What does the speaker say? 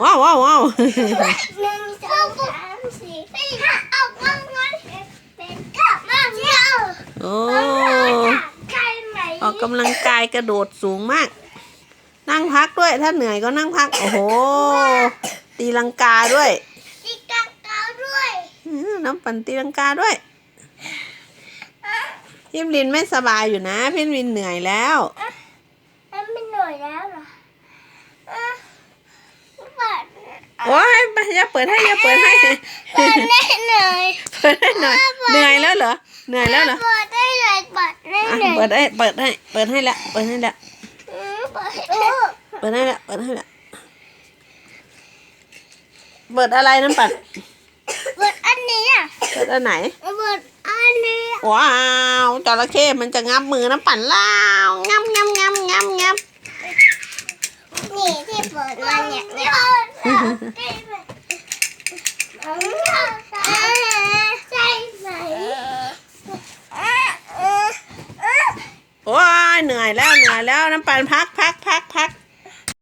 ว้าวว้าวว้าวหนึ่งสองสามสี่ห้าเอาเงินเงินเป็นข้าเที่ยวโอ้ออกกำลังกายกระโดดสูงมาก นั่งพักด้วยถ้าเหนื่อยก็นั่งพัก โอ้โห ตีลังกาด้วย ตีกังกาด้วยน้ำปั่นตีลังกาด้วยพี่ลินไม่สบายอยู่นะพี่ลินเหนื่อยแล้วแล้วไม่เหนื่อยแล้วเหรออะเปิด โอ้ยอย่าเปิดให้อย่าเปิดให้ เปิดได้เลยเปิดให้หน่อยเหนื่อยแล้วเหรอเหนื่อยแล้วเหรอเปิดได้เลยเปิดได้อะเลยเปิดให้เปิดให้เปิดให้ละเปิดให้ละอืมเปิดเปิดให้ละเปิดให้ละเปิดอะไรน้ำปั่นเปิดอันนี้อะเปิดอันไหนเปิดอันนี้ว้าวจระเข้มันจะงับมือน้ำปั่นแล้วงับงับงับงับงับนี่ที่เปิดมาเนี่ยเนี่ยใช่ไหม โอ้ยเหนื่อยแล้วเหนื่อยแล้วน้ำปันพักพักพักพัก